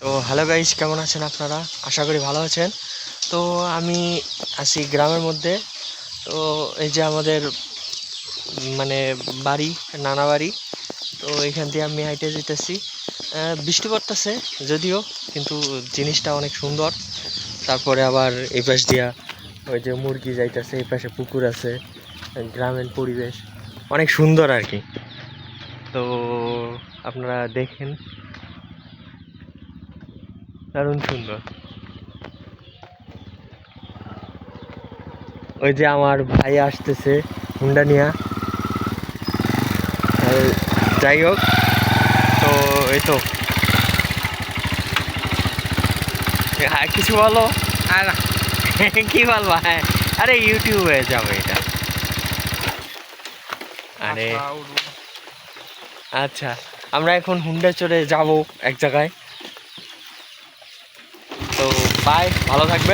তো hello guys কেমন আছেন আপনারা? আশা করি ভালো আছেন। তো আমি আছি গ্রামের মধ্যে। তো এই যে আমাদের মানে বাড়ি, নানা বাড়ি, তো এখান দিয়ে আমি হাইটে যেতেছি। বৃষ্টি পড়তেছে যদিও, কিন্তু জিনিসটা অনেক সুন্দর। তারপরে আবার এই পাশ দিয়া ওই যে মুরগি যাইতেছে, এই পাশে পুকুর আছে, গ্রামের পরিবেশ। অনেক সুন্দর আর কি। তো আপনারা দেখেন দারুণ সুন্দর। ওই যে আমার ভাই আসতেছে হুন্ডা নিয়া। যাই হোক তো এই তো। হ্যাঁ কিছু বলো? আর কি বলব? হ্যাঁ আরে ইউটিউবে যাবে এটা। আরে আচ্ছা আমরা এখন হুন্ডা চড়ে যাব এক জায়গায়। বাই ভালো থাকবে